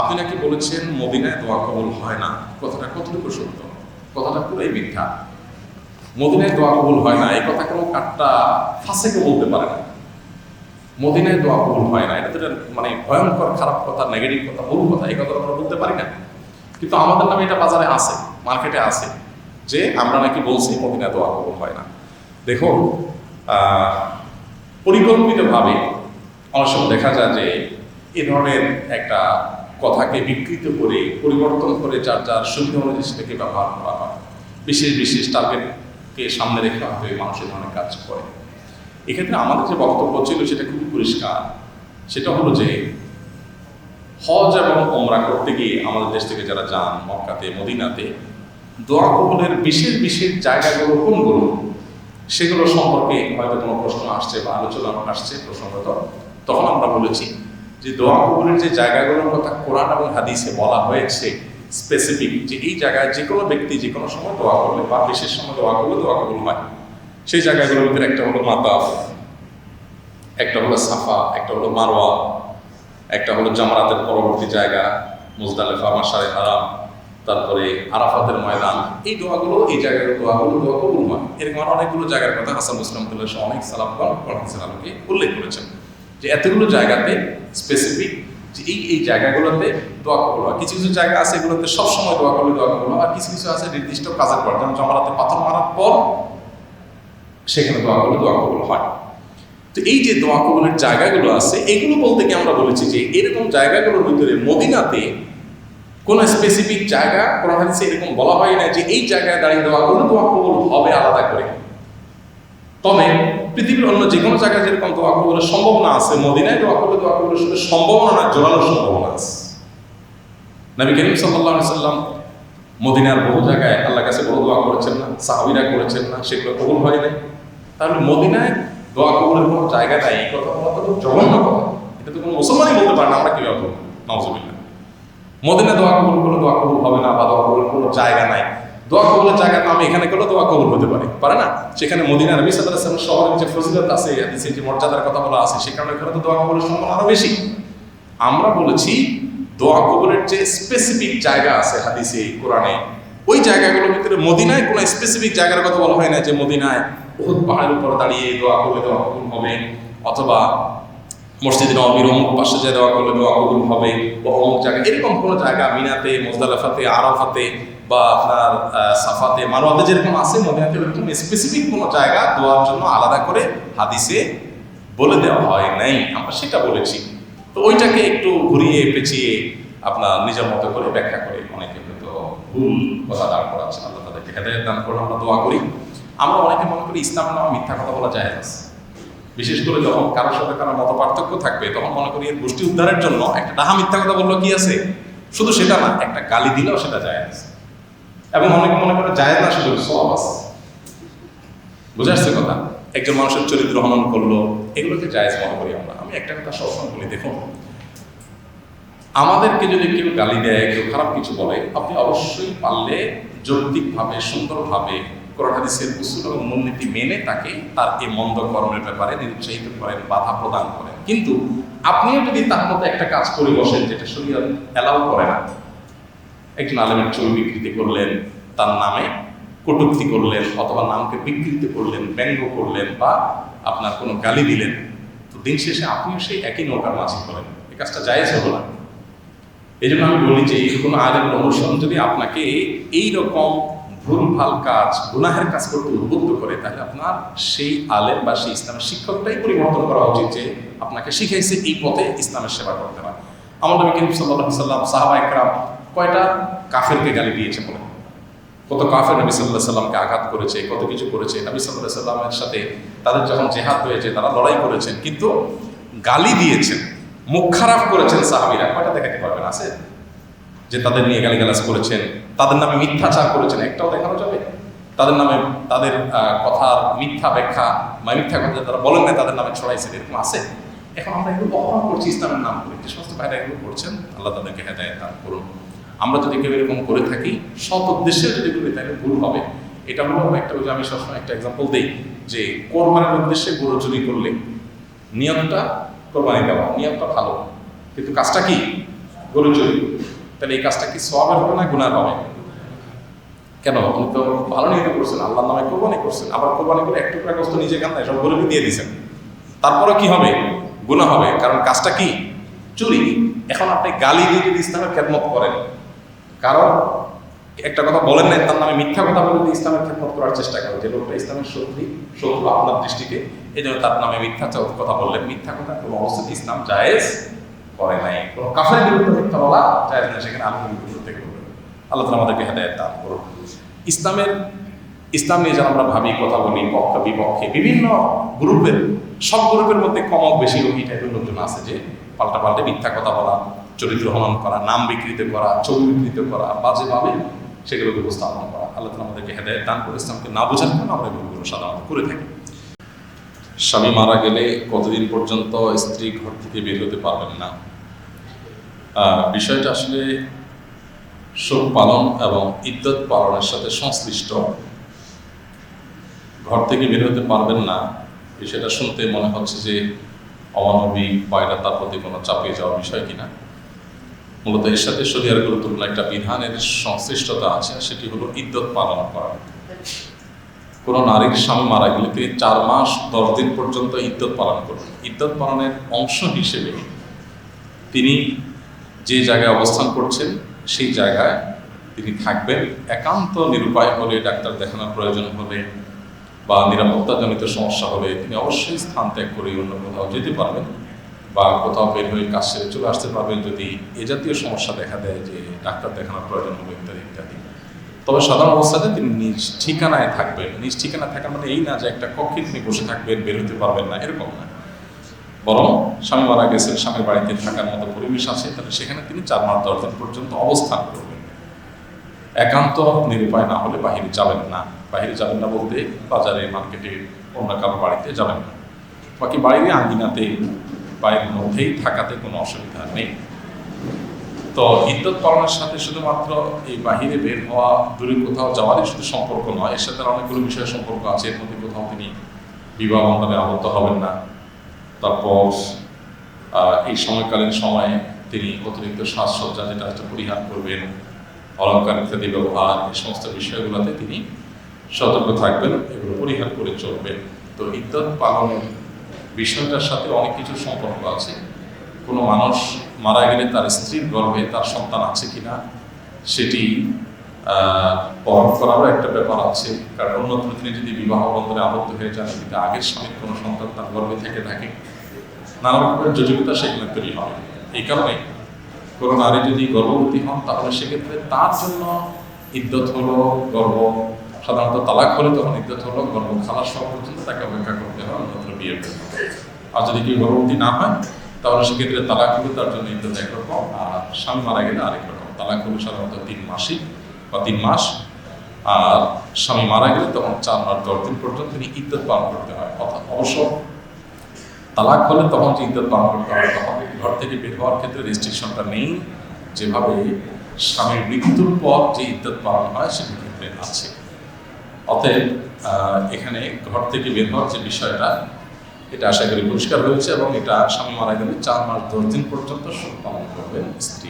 আপনি নাকি বলেছেন মদিনায় দোয়া কবল হয় না? কথাটা কতটুকু সত্য? কথাটা পুরাই মিথ্যা। মদিনায় দোয়া কবুল হয় না, এই কথা কোনো কাটটা ফাঁসেকে বলতে পারে না। মদিনায় দোয়া কবুল হয় না, এটা তো মানে ভয়ঙ্কর খারাপ কথা নেগেটিভ কথা, ভুল কথা, এই কথা আমরা বলতে পারি না। কিন্তু আমাদের নামে এটা বাজারে আছে, মার্কেটে আছে, যে আমরা নাকি বলছি মদিনায় দোয়া কবুল হয় না। দেখুন পরিকল্পিতভাবে অনেক সময় দেখা যায় যে এ ধরনের একটা কথাকে বিকৃত করে, পরিবর্তন করে যার যার সুবিধা অনুযায়ী সেটাকে ব্যবহার করা হয়। বিশেষ বিশেষ টার্গেটকে সামনে রেখে হয়তো এই মানুষ এ ধরনের কাজ করে। এক্ষেত্রে আমাদের যে বক্তব্য ছিল সেটা খুবই পরিষ্কার। সেটা হলো যে, হজ এবং ওমরা করতে গিয়ে আমাদের দেশ থেকে যারা যান মক্কাতে, মদিনাতে, দোয়া কবুলের বিশেষ বিশেষ জায়গাগুলো কোনগুলো? সেগুলো সম্পর্কে হয়তো কোনো প্রশ্ন আসছে বা আলোচনা আসছে প্রসঙ্গত। তখন আমরা বলেছি যে দোয়া কবুলের যে জায়গাগুলোর কথা কোরআন এবং হাদিসে বলা হয়েছে স্পেসিফিক যে এই জায়গায় যে কোনো ব্যক্তি যে কোনো সময় দোয়া করলে বা বিশেষ সময় দোয়া করলে দোয়া কবুল হয়। সেই জায়গাগুলোর ভিতরে একটা হলো মাতাফ একটা হলো সাফা, একটা হলো মারোয়া একটা হলো জামারাতের পরবর্তী জায়গা, মুজদালেফা মাসারে হারাম, তারপরে আরাফাতের ময়দান। এই দোয়াগুলো, এই জায়গাগুলো দোয়াগুলো দোয়া কবুল হয়। এরকম আরও অনেকগুলো জায়গার কথা হাসান মুসলাম অনেক সালামগণ কোরআন আলোকে উল্লেখ করেছেন। যে এতগুলো জায়গাতে স্পেসিফিক যে এই এই জায়গাগুলোতে দোয়া কবুল হয় কিছু কিছু জায়গা আছে এগুলোতে সবসময় দোয়া করলে দোয়া কবুল আর কিছু কিছু আছে নির্দিষ্ট কাজের পর। যেমন জমারাতে পাথর মারার পর সেখানে দোয়া করলে দোয়া কবুল হয়। তো এই যে দোয়া কবুলের জায়গাগুলো আছে, এগুলো বলতে কি আমরা বলেছি যে এরকম জায়গাগুলোর ভিতরে মদিনাতে কোন স্পেসিফিক জায়গা কোন হাদিসে এরকম বলা হয় না যে এই জায়গায় দাঁড়িয়ে দোয়া করলে দোয়া কবুল হবে আলাদা করে। তবে পৃথিবীর অন্য যে কোনো জায়গায় যেরকম দোয়া কবুলের সম্ভাবনা আছে, মদিনায় দোয়া করলে দোয়া কবুলের শুধু সম্ভাবনা জোরালো সম্ভাবনা আছে। নবী করিম আলাইহি সাল্লাম মদিনার বহু জায়গায় আল্লাহ কাছে বহু দোয়া করেছেন না, সাহাবীরা করেছেন না, সেগুলো কবুল হয় নাই। তাহলে মদিনায় দোয়া কবুলের কোনো জায়গা নাই, এই কথা বলা তো জঘন্য কথা। এটা তো কোনো মুসলমানই বলতে পারে না, আমরা কীভাবে বলব নওয়াজুবিল্লাহ মদিনা দোয়া কবুল করলে দোয়া কবুল হবে না, বা দোয়া কবুলের কোনো জায়গা নাই। দোয়া কবুলের জায়গা আমি এখানে করলে দোয়া কবুল হতে পারে। পারে না? সেখানে মদিনা নবী সাল্লাল্লাহু আলাইহি ওয়াসাল্লাম শহরের যে ফজিলত আছে হাদিসে যে মর্যাদার কথা বলা আছে, সে কারণে তো দোয়া কবুলের সম্ভাবনা আরও বেশি। আমরা বলেছি, দোয়া কবুলের যে স্পেসিফিক জায়গা আছে হাদিসে, কোরআনে, ওই জায়গাগুলোর ভিতরে মদিনায় কোনো স্পেসিফিক জায়গার কথা বলা হয় না যে মদিনায় বহুত পাহাড়ের উপর দাঁড়িয়ে দোয়া করলে দোয়া কবুল হবে, অথবা মসজিদে নবীর অমুক পাশে যে দোয়া করলে দোয়া কবুল হবে, বা অমুক জায়গা এরকম কোনো জায়গা, মিনাতে, মোজদালাফাতে, আরাফাতে, বা আপনার সাফাতে মারোয়াতে যেরকম আছে মদিনাতে এরকম স্পেসিফিক কোনো জায়গা দোয়ার জন্য আলাদা করে হাদিসে বলে দেওয়া হয় নাই। আমরা সেটা বলেছি। তো ওইটাকে একটু ঘুরিয়ে, পেঁচিয়ে আপনার নিজের মতো করে ব্যাখ্যা করে অনেকে হয়তো ভুল কথা দাঁড় করাচ্ছেন। আল্লাহ তাদেরকে হেদায়ত দান করে আমরা দোয়া করি। আমরা অনেকে মনে করি ইসলাম নামে মিথ্যা কথা বলা যায় আছে। বিশেষ করে যখন কারোর সাথে কারোর মত পার্থক্য থাকবে, তখন মনে করি এর গোষ্ঠী উদ্ধারের জন্য একটা ডাহা মিথ্যা কথা বলল কি আছে? শুধু সেটা না, একটা গালি দিলেও সেটা যায় আছে এবং অনেকে মনে করে যায় না শুধু সব আছে। বুঝে আসছে কথা? একজন মানুষের চরিত্র হনন করল, এগুলোকে জায়েজ মনে করি আমরা। আমি একটা কথা সবসময় বলি, দেখুন, আমাদেরকে যদি কেউ গালি দেয়, কেউ খারাপ কিছু বলে, আপনি অবশ্যই পারলে যৌক্তিকভাবে, সুন্দরভাবে কোরআন হাদিসের উসুল এবং মূলনীতি মেনে তাকে তার এই মন্দ কর্মের ব্যাপারে নিরুৎসাহিত করেন, বাধা প্রদান করেন। কিন্তু আপনিও যদি তার মতো একটা কাজ করে বসেন যেটা শরীয়ত অ্যালাউ করে না, একজন আলেমের ছবি বিকৃতি করলেন, তার নামে কটূক্তি করলেন অথবা নামকে বিকৃতি করলেন, ব্যঙ্গ করলেন বা আপনার কোনো গালি দিলেন, তো দিন শেষে আপনিও সেই একই নৌকার মাঝি করেন এই কাজটা জায়েজ হলো না। এই জন্য আমি বলি যে কোনো আলেমের অনুসরণ যদি আপনাকে এই রকম ভুল ভালো কাজ, গুনাহের কাজ করতে উদ্বুদ্ধ করে, তাহলে আপনার সেই আলেম বা সেই ইসলামের শিক্ষকটাই পরিবর্তন করা উচিত যে আপনাকে শিখাইছে এই পথে ইসলামের সেবা করতে হয়। নবী করিম সাল্লাহ সাল্লাম সাহাবা একরাম কয়টা কাফেরকে গালি দিয়েছে বলে? কত কাফের নবী সাল্লাহ সাল্লামকে আঘাত করেছে, কত কিছু করেছে। নবী সাল্লাহ সাল্লামের সাথে তাদের যখন জেহাদ হয়েছে, তারা লড়াই করেছেন, কিন্তু গালি দিয়েছেন, মুখ খারাপ করেছেন সাহাবিরা। কয়টা দেখাতে পারবেন? আছে? যে তাদের নিয়ে গালিগালাজ করেছেন, তাদের নামে মিথ্যাচার করেছেন, একটাও দেখানো যাবে? তাদের নামে, তাদের কথার মিথ্যা ব্যাখ্যা বা মিথ্যা কথা তারা বলেন না তাদের নামে ছড়াইছেন এরকম আছে? এখন আমরা এগুলো অপমান করছি ইসলামের নাম করে। যে সমস্ত ভাইরা এগুলো করছেন, আল্লাহ তাদেরকে হেদায়ত দান করুন। আমরা যদি কেউ এরকম করে থাকি, সৎ উদ্দেশ্যে যদি করি, তাহলে ভুল হবে। এটা হলো একটা যে আমি সবসময় একটা এক্সাম্পল দিই, যে কোরবানির উদ্দেশ্যে গরু চুরি করলে নিয়মটা কোরবানি দেওয়া নিয়মটা ভালো। কিন্তু কাজটা কি? গরু চুরি। তাহলে এই কাজটা কি সবের হবে না গুনার হবে? কেন? উনি তো ভালো নিয়ে করছেন, আল্লাহর নামে কোরবানি করছেন, আবার কোরবানি করে একটু টুকরা গোস্ত নিজে খান নাই, সব গরিবই দিয়ে দিয়েছেন। তারপরে কি হবে? গুনাহ হবে। কারণ কাজটা কি? চুরি। এখন আপনি গালি দিয়ে যদি ইসলামের খেদমত করেন, কারণ একটা কথা বলেন নাই, তার নামে মিথ্যা কথা বলে ইসলামের খেদমত করার চেষ্টা করেন, যে লোকটা ইসলামের শত্রু শত্রু আপনার দৃষ্টিকে, এই জন্য তার নামে মিথ্যা কথা বললেন। মিথ্যা কথা কোনো অবস্থাতে ইসলাম জায়েজ করে নাই। কোনো কাফের বিরুদ্ধে মিথ্যা বলা জায়েজ না সেখানে আল্লাহ বিরুদ্ধে বলবেন আল্লাহ তালা আমাদেরকে হেদায়ত দান করুন ইসলামের, ইসলাম নিয়ে যেন আমরা ভাবি, কথা বলি, পক্ষ, বিপক্ষে, বিভিন্ন গ্রুপের, সব গ্রুপের মধ্যে কম বেশি এই টাইপের লোকজন আছে যে পাল্টা পাল্টে মিথ্যা কথা বলা, চরিত্র হনন করা, নাম বিকৃত করা, ছবি বিকৃত করা বাজেভাবে সেগুলোকে উপস্থাপন করা। আল্লাহ আমাদেরকে হেদায়ত দান করে ইসলামকে না বোঝার জন্য আমরা এগুলো সাধারণত করে থাকি। স্বামী মারা গেলে কতদিন পর্যন্ত স্ত্রী ঘর থেকে বের হতে পারবেন না? বিষয়টা আসলে শোক পালন এবং ইদ্যত পালনের সাথে সংশ্লিষ্ট। ঘর থেকে বের হতে পারবেন না বিষয়টা শুনতে মনে হচ্ছে যে অমানবিক এটা তার প্রতি কোনো চাপিয়ে যাওয়ার বিষয় কিনা। মূলত এর সাথে শরিয়ার গুরুত্বপূর্ণ একটা বিধানের সংশ্লিষ্টতা আছে, সেটি হলো ইদ্যত পালন করা। কোনো নারীর স্বামী মারা গেলে তিনি চার মাস, দশ দিন পর্যন্ত ইদ্যত পালন করবেন। ইদ্যত পালনের অংশ হিসেবে তিনি যে জায়গায় অবস্থান করছেন, সেই জায়গায় তিনি থাকবেন। একান্ত নিরুপায় হলে, ডাক্তার দেখানোর প্রয়োজন হলে বা নিরাপত্তাজনিত সমস্যা হলে তিনি অবশ্যই স্থান ত্যাগ করে অন্য কোথাও যেতে পারবেন বা কোথাও বের হয়ে কাজ সেরে চলে আসতে পারবেন যদি এ জাতীয় সমস্যা দেখা দেয় যে ডাক্তার দেখানোর প্রয়োজন হবে ইত্যাদি ইত্যাদি। তবে সাধারণ অবস্থাতে তিনি নিজ ঠিকানায় থাকবেন। নিজ ঠিকানায় থাকা মানে এই না যে একটা কক্ষে তিনি বসে থাকবেন বের হতে পারবেন না, এরকম না। বরং স্বামী মারা গেছেন স্বামীর বাড়িতে থাকার মতো পরিবেশ আছে, তাহলে সেখানে তিনি চার মাস দশ দিন পর্যন্ত অবস্থান করবেন। একান্ত নিরুপায় না হলে বাহিরে যাবেন না। বাহিরে যাবেন না বলতে বাজারে মার্কেটে অন্য কারও বাড়িতে যাবেন না। বাকি বাইরে আঙ্গিনাতে, বাড়ির মধ্যেই থাকাতে কোনো অসুবিধা নেই। তো ইদ্যত পালনের সাথে শুধুমাত্র এই বাহিরে বের হওয়া, দূরে কোথাও যাওয়ারই শুধু সম্পর্ক নয়, এর সাথে অনেকগুলো বিষয়ের সম্পর্ক আছে, এর মধ্যে কোথাও তিনি বিবাহ বন্ধনে আবদ্ধ হবেন না। তারপর এই সময়কালীন সময়ে তিনি অতিরিক্ত সাজসজ্জা যেটা হচ্ছে পরিহার করবেন অলঙ্কার ইত্যাদি, ব্যবহার, এই সমস্ত বিষয়গুলোতে তিনি সতর্ক থাকবেন, এগুলো পরিহার করে চলবেন। তো ইদ্যত পালনের বিষয়টার সাথে অনেক কিছু সম্পর্ক আছে। কোনো মানুষ মারা গেলে তার স্ত্রীর গর্ভে তার সন্তান আছে কিনা, সেটি বহন করারও একটা ব্যাপার আছে। কারণ অন্যত্র তিনি যদি বিবাহ বন্ধনে আবদ্ধ হয়ে যান কিন্তু আগের স্বামীর কোনো সন্তান তার গর্ভে থেকে থাকে নানা রকমের যোজকতা সেখানে তৈরি হবে। এই কারণে কোনো নারী যদি গর্ভবতী হন, তাহলে সেক্ষেত্রে তার জন্য ইদ্যত হলো গর্ভ, সাধারণত তালাক হলে তখন ইদ্যত হলো গর্ভ খালাস হওয়া পর্যন্ত তাকে অপেক্ষা করতে হয়, অন্যত্র বিয়ের জন্য। আর যদি কেউ গর্ভবতী না হয় তাহলে সেক্ষেত্রে তালাক হলে তার জন্য ইদ্যত একরকম আর স্বামী মারা গেলে আরেক রকম। তালাক হলে সাধারণত তিন মাসিক বা তিন মাস। আর স্বামী মারা গেলে তখন চার মাস, দশ দিন পর্যন্ত তিনি ইদ্যত পালন করতে হয়। অর্থাৎ অবশ্য তালাক হলে তখন যে ইদ্যত পালন করতে হয় তখন ঘর থেকে বের হওয়ার ক্ষেত্রে রেস্ট্রিকশনটা নেই। যেভাবে স্বামীর মৃত্যুর পর যে ইদ্যত পালন হয় সেটার ক্ষেত্রে আছে। অতএব এখানে ঘর থেকে বের হওয়ার যে বিষয়টা এটা আশা করি পরিষ্কার হয়েছে এবং এটা স্বামী মারা গেলে চার মাস দশ দিন পর্যন্ত পালন করবেন স্ত্রী।